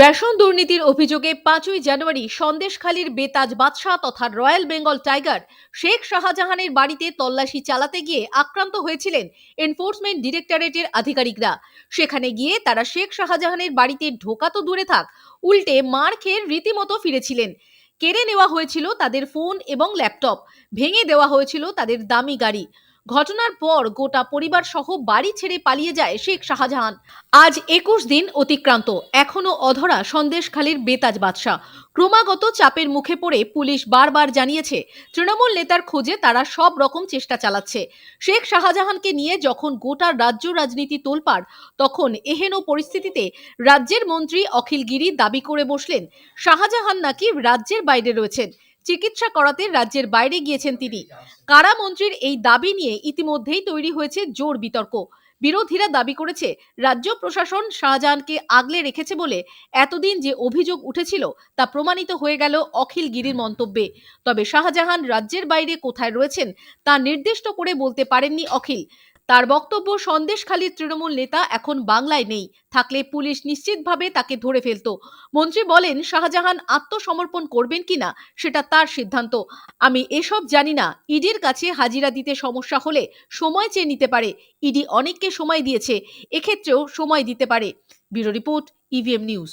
Ration দুর্নীতির অভিযোগে পাঁচই জানুয়ারি সন্দেশখালীর বেতাজ বাদশাহ তথা রয়্যাল বেঙ্গল টাইগার শেখ শাহজাহানের বাড়িতে তল্লাশি চালাতে গিয়ে আক্রান্ত হয়েছিলেন এনফোর্সমেন্ট ডিরেক্টরেটের আধিকারিকরা। সেখানে গিয়ে তারা শেখ শাহজাহানের বাড়িতে ঢোকা তো দূরে থাক, উল্টে মার খেয়ে রীতিমতো ফিরেছিলেন। কেড়ে নেওয়া হয়েছিল তাদের ফোন এবং ল্যাপটপ, ভেঙে দেওয়া হয়েছিল তাদের দামি গাড়ি। ঘটনার পর গোটা পরিবার সহ বাড়ি ছেড়ে পালিয়ে যায় শেখ শাহজাহান। আজ একুশ দিন অতিক্রান্ত। এখনও অধরা সন্দেশখালীর বেতাজ বাদশাহ। ক্রমাগত চাপের মুখে পড়ে পুলিশ বারবার জানিয়েছে, তৃণমূল নেতার খোঁজে তারা সব রকম চেষ্টা চালাচ্ছে। শেখ শাহজাহানকে নিয়ে যখন গোটা রাজ্য রাজনীতি তোলপাড়, তখন এহেন পরিস্থিতিতে রাজ্যের মন্ত্রী অখিল গিরি দাবি করে বসলেন, শাহজাহান নাকি রাজ্যের বাইরে রয়েছেন। চিকিৎসা করাতে রাজ্যের বাইরে গিয়েছেন তিনি। কারা মন্ত্রীর এই দাবি নিয়ে ইতিমধ্যেই তৈরি হয়েছে জোর বিতর্ক। বিরোধীরা দাবি করেছে, রাজ্য প্রশাসন শাহজাহানকে আগলে রেখেছে বলে এতদিন যে অভিযোগ উঠেছিল তা প্রমাণিত হয়ে গেল অখিল গিরির মন্তব্যে। তবে শাহজাহান রাজ্যের বাইরে কোথায় রয়েছেন তা নির্দিষ্ট করে বলতে পারেননি অখিল। তার বক্তব্য সন্দেশখালীর তৃণমূল নেতা এখন বাংলায় নেই। থাকলে পুলিশ নিশ্চিতভাবে তাকে ধরে ফেলতো। মন্ত্রী বলেন, শাহজাহান আত্মসমর্পণ করবেন কিনা, সেটা তার সিদ্ধান্ত। আমি এসব জানি না। ইডির কাছে হাজিরা দিতে সমস্যা হলে সময় চেয়ে নিতে পারে। ইডি অনেককে সময় দিয়েছে, এক্ষেত্রেও সময় দিতে পারে। Bureau report, EVM news.